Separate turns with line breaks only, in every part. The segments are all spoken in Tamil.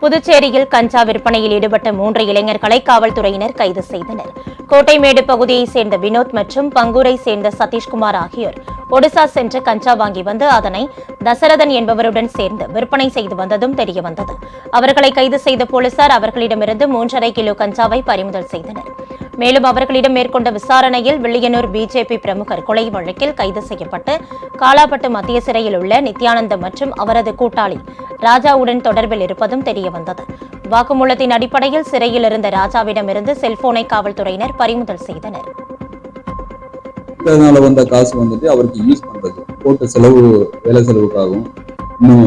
புதுச்சேரியில் கஞ்சா விற்பனையில் ஈடுபட்ட மூன்று இளைஞர்களை காவல்துறையினர் கைது செய்தனர். கோட்டைமேடு பகுதியைச் சேர்ந்த வினோத் மற்றும் பங்கூரை சேர்ந்த சதீஷ்குமார் ஆகியோர் ஒடிசா சென்று கஞ்சா வாங்கி வந்து அதனை தசரதன் என்பவருடன் சேர்ந்து விற்பனை செய்து வந்ததும் தெரியவந்தது. அவர்களை கைது செய்த போலீசார் அவர்களிடமிருந்து மூன்றரை கிலோ கஞ்சாவை பறிமுதல் செய்தனர். மேலும் அவர்களிடம் மேற்கொண்ட விசாரணையில் வில்லியனூர் பிஜேபி பிரமுகர் கொலை வழக்கில் கைது செய்யப்பட்டு காலாப்பட்டு மத்திய சிறையில் உள்ள நித்யானந்தம் மற்றும் அவரது கூட்டாளி ராஜாவுடன் தொடர்பில் இருப்பதும் தெரியவந்தது. வாக்குமூலத்தின் அடிப்படையில் சிறையில் இருந்த ராஜாவிடமிருந்து செல்போனை காவல்துறையினர் பறிமுதல் செய்தனர்.
அதனால வந்த காசு வந்துட்டு அவருக்கு யூஸ் பண்றது. போட்ட செலவு வேலை செலவுக்காகவும் இன்னும்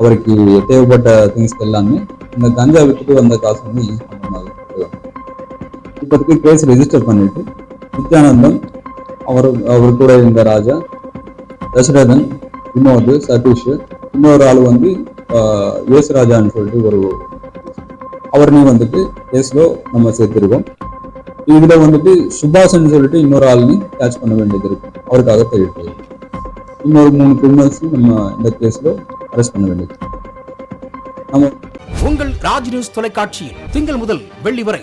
அவருக்கு தேவைப்பட்ட திங்ஸ் எல்லாமே இந்த கஞ்சா விட்டுட்டு வந்த காசு வந்து யூஸ் பண்ற இப்போதைக்கு கேஸ் ரெஜிஸ்டர் பண்ணிட்டு நித்யானந்தம் அவர் அவர் கூட இருந்த ராஜா தசரதன் வினோத் சதீஷ் இன்னொரு ஆள் வந்து எஸ் யேசுராஜான்னு சொல்லிட்டு ஒரு அவரையும் வந்துட்டு கேஸ்ல நம்ம சேர்த்துருக்கோம். இதில் வந்துட்டு சுபாஷன் சொல்லிட்டு இன்னொரு ஆளுன்னு கேட்ச் பண்ண வேண்டியது இருக்கு. அவருக்காக தேடிட்டு இன்னொரு மூணு கிரிமினல்ஸும் நம்ம இந்த கேஸ்ல அரெஸ்ட் பண்ண வேண்டியது. நம்ம
உங்கள் ராஜ் நியூஸ் தொலைக்காட்சியில் திங்கள் முதல் வெள்ளி வரை